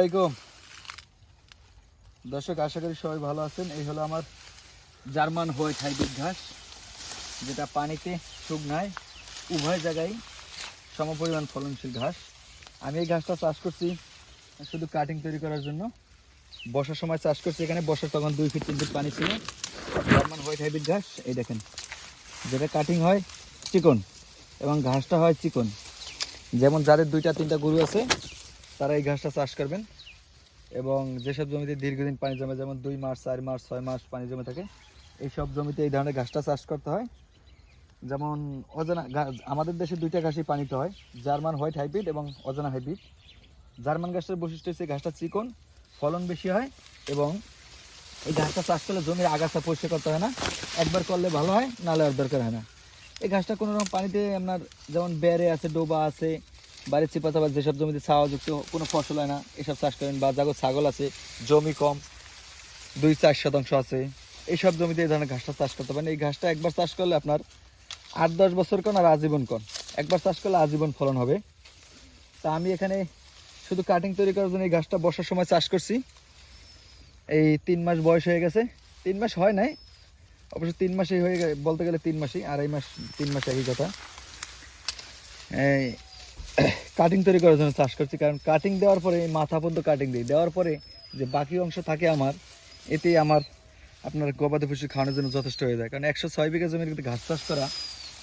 আলাইকুম। দর্শক, আশা করি সবাই ভালো আছেন। এই হলো আমার জার্মান হোয়াইট হাইব্রিড ঘাস, যেটা পানিতে শুকনায় উভয় জায়গায় সমপরিমাণ ফলনশীল ঘাস। আমি এই ঘাসটা চাষ করছি শুধু কাটিং তৈরি করার জন্য। বর্ষার সময় চাষ করছি এখানে। বর্ষার তখন দুই ফিট তিন ফিট পানি ছিল। জার্মান হোয়াইট হাইব্রিড ঘাস, এই দেখেন। যেটা কাটিং হয় চিকন, এবং ঘাসটা হয় চিকন। যেমন যাদের দুইটা, তিনটা গরু আছে তারা এই ঘাসটা চাষ করবেন। এবং যেসব জমিতে দীর্ঘদিন পানি জমে, যেমন দুই মাস, চার মাস, ছয় মাস পানি জমে থাকে এই সব জমিতে এই ধরনের ঘাসটা চাষ করতে হয়। যেমন অজানা আমাদের দেশে দুইটা ঘাসই পানিতে হয়, জার্মান হোয়াইট হাইব্রিড এবং অজানা হাইব্রিড। জার্মান ঘাসের বৈশিষ্ট্য হচ্ছে ঘাসটা চিকন, ফলন বেশি হয় এবং এই ঘাসটা চাষ করলে জমির আগাছা পরিষ্কার করতে হয় না। একবার করলে ভালো হয়, নাহলে আর দরকার হয় না। এই ঘাসটা কোনো রকম পানিতে আপনার যেমন বেড়ে আছে, ডোবা আছে বাড়ির চিপা চাপা যেসব জমিতে ছাওয়াযুক্ত কোনো ফসল হয় না, এসব চাষ করেন বা যাগো ছাগল আছে, জমি কম, দুই চার শতাংশ আছে এইসব জমিতে এই ধরনের ঘাসটা চাষ করতে পারেন। এই ঘাসটা একবার চাষ করলে আপনার আট দশ বছর কোন আর আজীবন কোন। একবার চাষ করলে আজীবন ফলন হবে। তা আমি এখানে শুধু কাটিং তৈরি করার জন্য এই ঘাসটা বর্ষার সময় চাষ করছি। এই তিন মাস বয়স হয়ে গেছে। তিন মাস হয় নাই। অবশ্য তিন মাসেই হয়ে বলতে গেলে তিন মাসই, আড়াই মাস, তিন মাস একই কথা। এই কাটিং তৈরি করার জন্য চাষ করছি। কারণ কাটিং দেওয়ার পরে মাথা পর্যন্ত কাটিং দিই। দেওয়ার পরে যে বাকি অংশ থাকে আমার, এতেই আমার আপনার গবাদি পশু খাওয়ানোর জন্য যথেষ্ট হয়ে যায়। কারণ একশো ছয় বিঘা জমির কিন্তু ঘাস চাষ করা,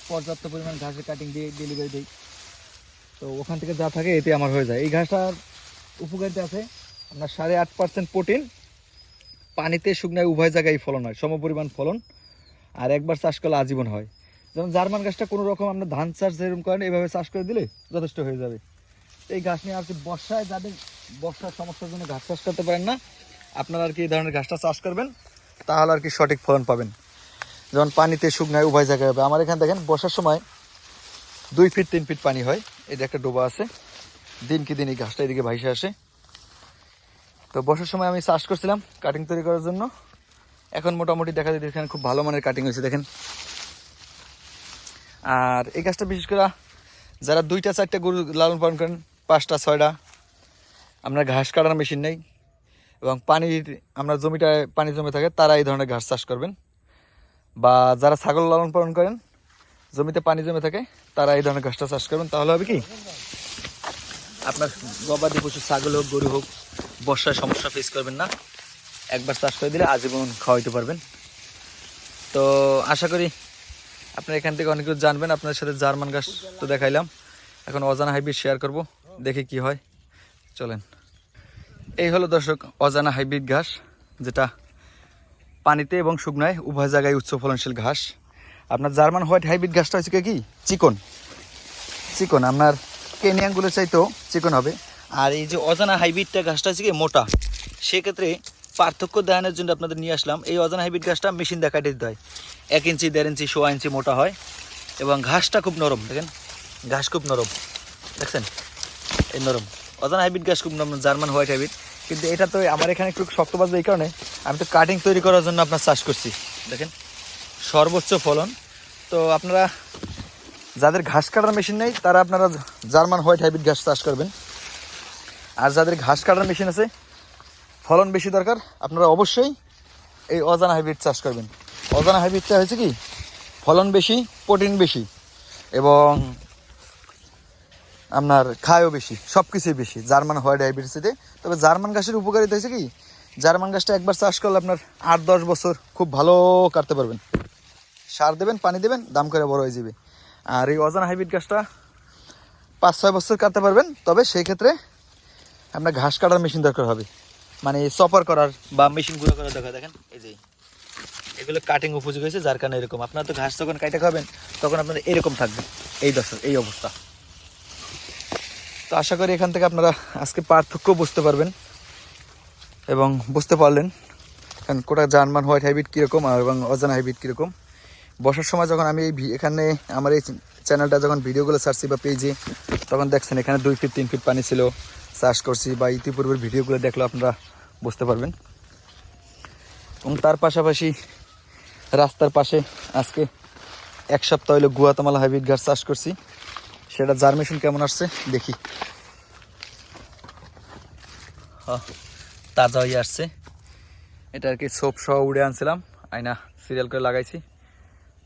পর্যাপ্ত পরিমাণ ঘাসের কাটিং দিয়ে ডেলিভারি দিই। তো ওখান থেকে যা থাকে এতে আমার হয়ে যায়। এই ঘাসটার উপকারিতা আছে, আপনার সাড়ে আট পার্সেন্ট প্রোটিন পানিতে শুকনায় উভয় জায়গায় ফলন হয়, সমপরিমাণ ফলন। আর একবার চাষ করলে আজীবন হয়। যেমন জার্মান গাছটা কোনো রকম আপনার ধান চাষ যেরকম করেন এভাবে চাষ করে দিলে যথেষ্ট হয়ে যাবে। এই গাছ নিয়ে আর কি বর্ষায় যাদের বর্ষার সমস্যার জন্য ঘাস চাষ করতে পারেন না, আপনারা আর কি এই ধরনের ঘাসটা চাষ করবেন, তাহলে আর কি সঠিক ফলন পাবেন। যেমন পানিতে শুকনায় উভয় জায়গায় হবে। আমার এখানে দেখেন, বর্ষার সময় দুই ফিট, তিন ফিট পানি হয়। যে একটা ডোবা আছে, দিন কি দিন এই ঘাসটা এদিকে ভাইসে আসে। তো বর্ষার সময় আমি চাষ করছিলাম কাটিং তৈরি করার জন্য। এখন মোটামুটি দেখা যায় এখানে খুব ভালো মানের কাটিং হয়েছে। দেখেন আর এই গাছটা বিশেষ করে যারা দুইটা, চারটা গরু লালন পালন করেন, পাঁচটা, ছয়টা, আমরা ঘাস কাটার মেশিন নেই এবং পানি আমরা জমিটায় পানি জমে থাকে তারা এই ধরনের ঘাস চাষ করবেন। বা যারা ছাগল লালন পালন করেন, জমিতে পানি জমে থাকে, তারা এই ধরনের ঘাসটা চাষ করবেন। তাহলে হবে কি? আপনার গবাদি পশু, ছাগল হোক, গরু হোক, বর্ষায় সমস্যা ফেস করবেন না। একবার চাষ করে দিলে আজীবন খাওয়াইতে পারবেন। তো আশা করি আপনার এখান থেকে অনেক কিছু জানবেন আপনার সাথে জার্মান গাছ তো দেখাইলাম। এখন অজানা হাইব্রিড শেয়ার করব, দেখি কি হয়। চলেন। এই হলো দর্শক, অজানা হাইব্রিড ঘাস, যেটা পানিতে এবং শুকনায় উভয় জায়গায় উচ্চ ফলনশীল ঘাস। আপনার জার্মান হোয়াইট হাইব্রিড ঘাসটা হচ্ছে কি? চিকন। চিকন, আপনার কেনিয়ানগুলো চাইতেও চিকন হবে। আর এই যে অজানা হাইব্রিডটা গাছটা হচ্ছে কি? মোটা। সেক্ষেত্রে পার্থক্য দেখানোর জন্য আপনাদের নিয়ে আসলাম। এই অজানা হাইব্রিড গাছটা মেশিন দেখা দিতে হয়। এক ইঞ্চি, দেড় ইঞ্চি, সোয়া ইঞ্চি মোটা হয়। এবং ঘাসটা খুব নরম, দেখেন? ঘাস খুব নরম, দেখছেন? এই নরম। অজানা হাইব্রিড ঘাস খুব নরম, জার্মান হোয়াইট হাইব্রিড কিন্তু এটা তো আমার এখানে একটু শক্ত বাজবে এই কারণে আমি তো কাটিং তৈরি করার জন্য আপনার চাষ করছি, দেখেন? সর্বোচ্চ ফলন। তো আপনারা যাদের ঘাস কাটার মেশিন নেই, তারা আপনারা জার্মান হোয়াইট হাইব্রিড ঘাস চাষ করবেন। আর যাদের ঘাস কাটার মেশিন আছে, ফলন বেশি দরকার, আপনারা অবশ্যই এই অজানা হাইব্রিড চাষ করবেন। অজানা হাইব্রিডটা হয়েছে কি? ফলন বেশি, প্রোটিন বেশি, এবং আপনার খায়ও বেশি সব কিছুই বেশি। জার্মান হাইব্রিড থেকে তবে জার্মান গাছের উপকারিতা হয়েছে কি? জার্মান গাছটা একবার চাষ করলে আপনার আট দশ বছর খুব ভালো কাটতে পারবেন। সার দেবেন, পানি দেবেন, দাম করে বড় হয়ে যাবে। আর এই অজানা হাইব্রিড গাছটা পাঁচ ছয় বছর কাটতে পারবেন, তবে সেই ক্ষেত্রে আপনার ঘাস কাটার মেশিন দরকার হবে। মানে চপার করার বা মেশিন গুঁড়ো করার দরকার। দেখেন, এই যে এগুলো কাটিং উপযোগী হয়েছে, যার কারণে এরকম। আপনারা তো ঘাস যখন কাটে খাবেন, তখন আপনার এরকম থাকবে। এই দশক এই অবস্থা। তো আশা করি এখান থেকে আপনারা আজকে পার্থক্য বুঝতে পারবেন এবং বুঝতে পারলেন কারণ কোটা জার্মান হোয়াইট হাইব্রিড কীরকম আর এবং অজানা হাইব্রিড কীরকম। বসার সময় যখন আমি এই এখানে আমার এই চ্যানেলটা যখন ভিডিওগুলো ছাড়ছি বা পেজে, তখন দেখছেন এখানে দুই ফিট, তিন ফিট পানি ছিল। চাষ করছি বা ইতিপূর্বের ভিডিওগুলো দেখলে আপনারা বুঝতে পারবেন। এবং তার পাশাপাশি রাস্তার পাশে আজকে এক সপ্তাহ হলো গুয়াতামালা হাইব্রিড গাছ চাষ করছি। সেটা জার্মেশন কেমন আসছে দেখি। তাজা হয়ে আসছে। এটা আর কি সোপ সহ উড়ে আনছিলাম, আয়না সিরিয়াল করে লাগাইছি।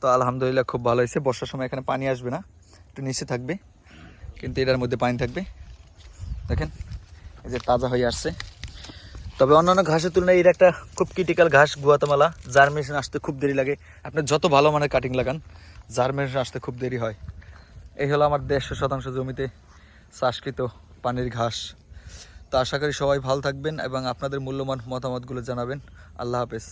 তো আলহামদুলিল্লাহ খুব ভালো হয়েছে। বর্ষার সময় এখানে পানি আসবে না, একটু নিচে থাকবে, কিন্তু এটার মধ্যে পানি থাকবে। দেখেন, এই যে তাজা হয়ে আসছে। তবে অন্যান্য ঘাসের তুলনায় এর একটা খুব ক্রিটিক্যাল ঘাস গুয়াতামালা জার্মিনেশন আসতে খুব দেরি লাগে। আপনি যত ভালো মানের কাটিং লাগান জার্মিনেশন আসতে খুব দেরি হয়। এই হলো আমার দেড়শো শতাংশ জমিতে চাষকৃত পানির ঘাস। তো আশা করি সবাই ভালো থাকবেন এবং আপনাদের মূল্যবান মতামতগুলো জানাবেন। আল্লাহ হাফেজ।